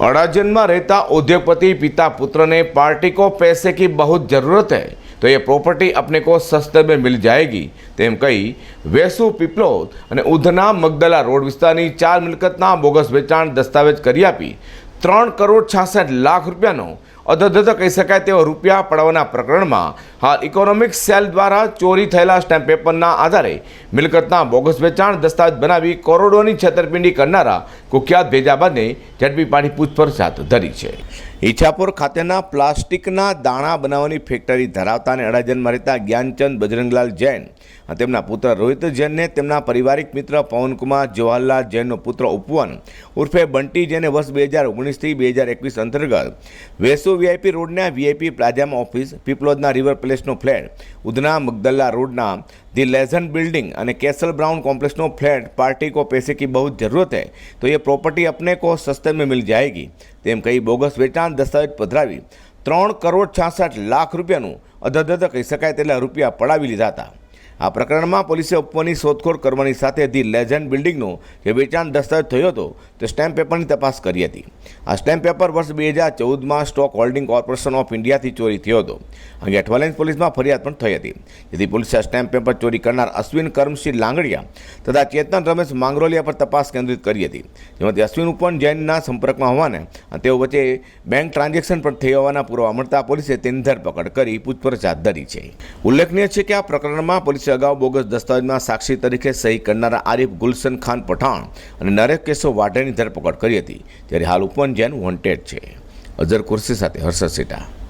अड़ाजन रहता उद्योगपति पिता पुत्र ने पार्टी को पैसे की बहुत ज़रूरत है तो ये प्रॉपर्टी अपने को सस्ते में मिल जाएगी તેમ કહી વેસુ પીપલોદ અને ઉધના મગદલા રોડ વિસ્તારની ચાર મિલકતના બોગસ વેચાણ દસ્તાવેજ કરી આપી ત્રણ કરોડ છાસઠ લાખ રૂપિયાનો અધધધ કહી શકાય તેવો રૂપિયા પડવાના પ્રકરણમાં હાલ ઇકોનોમિક સેલ દ્વારા ચોરી થયેલા સ્ટેમ્પ પેપરના આધારે મિલકતના બોગસ વેચાણ દસ્તાવેજ બનાવી કરોડોની છેતરપિંડી કરનારા કુખ્યાત ભેજાબાદને ઝડપી પાડી પૂછપરછ હાથ ધરી છે. ઈચ્છાપુર ખાતેના પ્લાસ્ટિકના દાણા બનાવવાની ફેક્ટરી ધરાવતા અને અડાજનમાં રહેતા જ્ઞાનચંદ બજરંગલાલ જૈન તેમના પુત્ર રોહિત જૈનને તેમના પરિવારિક મિત્ર પવનકુમાર જવાહરલાલ જૈનનો પુત્ર ઉપવન ઉર્ફે બંટી જૈને વર્ષ બે હજાર ઓગણીસથી બે હજાર એકવીસ અંતર્ગત વેસુ વીઆઈપી રોડના વીઆઈપી પ્લાઝામાં ઓફિસ પીપલોદના રિવર પ્લેસનો ફ્લેટ, ઉધના મગદલ્લા રોડના ધી લેઝન બિલ્ડિંગ અને કેસલ બ્રાઉન કોમ્પ્લેક્સનો ફ્લેટ, પાર્ટી કો પૈસે કી બહુ જરૂરત હૈ, તો એ પ્રોપર્ટી અપને કો સસ્તે મેં મિલ જાયગી. તેમ કહી બોગસ વેચાણ દસ્તાવેજ પધરાવી ત્રણ કરોડ છાસઠ લાખ રૂપિયાનું અધધધ કહી શકાય તેટલા રૂપિયા પડાવી લીધા હતા. આ પ્રકરણમાં પોલીસે ઉપવાની શોધખોળ કરવાની સાથે ધી લેઝન્ડ બિલ્ડિંગનો જે વેચાણ દસ્તાવેજ થયો હતો તે સ્ટેમ્પ પેપરની તપાસ કરી હતી. આ સ્ટેમ્પ પેપર વર્ષ બે હજાર ચૌદમાં સ્ટોક હોલ્ડિંગ કોર્પોરેશન ઓફ ઇન્ડિયાથી ચોરી થયો હતો. અંગે અઠવાલેન્સ પોલીસમાં ફરિયાદ પણ થઈ હતી. જેથી પોલીસે સ્ટેમ્પ પેપર ચોરી કરનાર અશ્વિન કરમસિંહ લાંગડિયા તથા ચેતન રમેશ માંગરોલિયા પર તપાસ કેન્દ્રિત કરી હતી. જેમાંથી અશ્વિન ઉપવન જૈનના સંપર્કમાં હોવાને અને તેઓ વચ્ચે બેંક ટ્રાન્ઝેક્શન પણ થઈ હોવાના પુરાવા મળતા પોલીસે તેની ધરપકડ કરી પૂછપરછ હાથ ધરી છે. ઉલ્લેખનીય છે કે આ પ્રકરણમાં પોલીસે અગાઉ બોગસ દસ્તાવેજમાં સાક્ષી તરીકે સહી કરનારા આરિફ ગુલશન ખાન પઠાણ અને નરેશ કેશવ વાઢેની ધરપકડ કરી હતી. ત્યારે હાલ ઉપવન જૈન વોન્ટેડ છે. અઝર કુર્સી સાથે હર્ષદ સેટા.